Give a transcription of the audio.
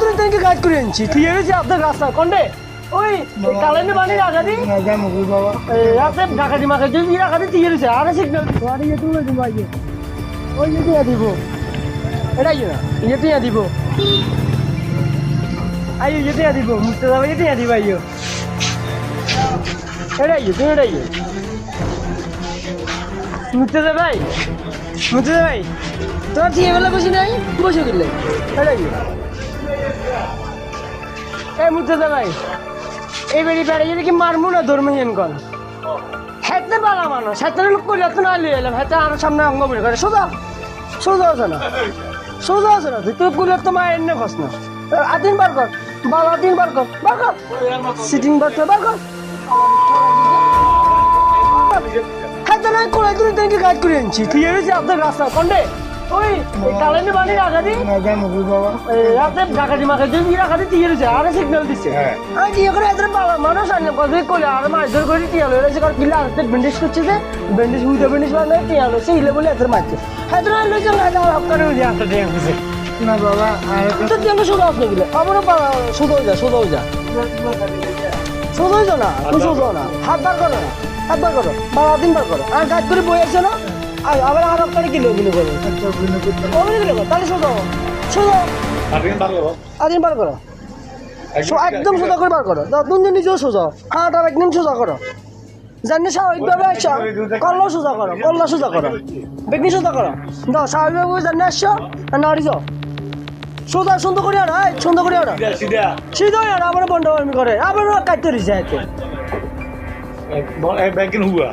তুই তাকে গাইড করে আনছি। তুই এসেছি আপনার রাস্তা কন্ডে ওই কালাইনে বানি রাখা দি। রাতে দি মাখা যদি রাখা দি তুই আরে সিগন্যাল ইয়ে তুলে দিব আইয়ে ওই যে তুই দিব এটা ইয়ে ইয়ে তুই দিব আইয়ে ইয়ে তুই দিব যাবে ইয়ে তুই দিব আইয়ে এটা ইয়ে তুই এটা ইয়ে যাবে ভাই? যাবে ভাই? তোমার ঠিক বেলা বসে নাই? বসে গেলে এটা ইয়ে এই মুর্তজা ভাই এই বেড়ি বেড়ে যদি কি মারমু না ধর্ম হিন কন হেতে বালা মানুষ হেতে লোক করে এত না লিয়ে এলাম হেতে আর সামনে অঙ্গ বের করে। সোজা সোজা আছে না, সোজা আছে না। তুই কুলে তো মা এনে খস না আদিন বার কর বালা দিন বার কর বার কর। সিটিং বার কর বার কর। হেতে নাই, কোলাই তুই তাকে গাইড করে আনছি। তুই এসেছি আপনার রাস্তা, কন্ডে? ওই কালাইনে বানি রাখা দি রাতে ঢাকা দি মাখা যদি রাখা দি আরে সিগন্যাল দিচ্ছে। হ্যাঁ। আমি কি করে এত বাবা মানুষ আনলে কত করে আর মাছ ধরে করে টিয়ালো এসে কার কিলা হাতে ব্যান্ডেজ করছে যে ব্যান্ডেজ হুইতে ব্যান্ডেজ মানে টিয়ালো সেই ইলে বলে এত মারছে। হ্যাঁ না হয়ে যায় একটা টিয়া খুঁজে তো টিয়ালো শুধু আসলে গেলে? আমারও শুধু যা শুধু যা। শুধু যা না তুই শুধু না। হাত বার করো না হাত বার করো। বাবা দিন বার করো। আর কাজ করে বই আছে না? আর আবার আর হকারে কিলো কিলো করো অমনি কিলো তাহলে শুধু শুধু আদিন বার করো। একদম সোজা করে বার করো। তুমি নিজেও সোজা হাত আর একদম সোজা করো। জানি স্বাভাবিকভাবে আসছো কল্লা সোজা করো কল্লা সোজা করো। বেগনি সোজা করো। দাও স্বাভাবিকভাবে জানি আসছো আর নাড়ি যাও। সোজা সুন্দর করে আনো এই সুন্দর করে আনো সিধা আনো আবার বন্ধ বান্ধি করে। আবার কাটতে দিছে এতে ব্যাংকিং হুয়া।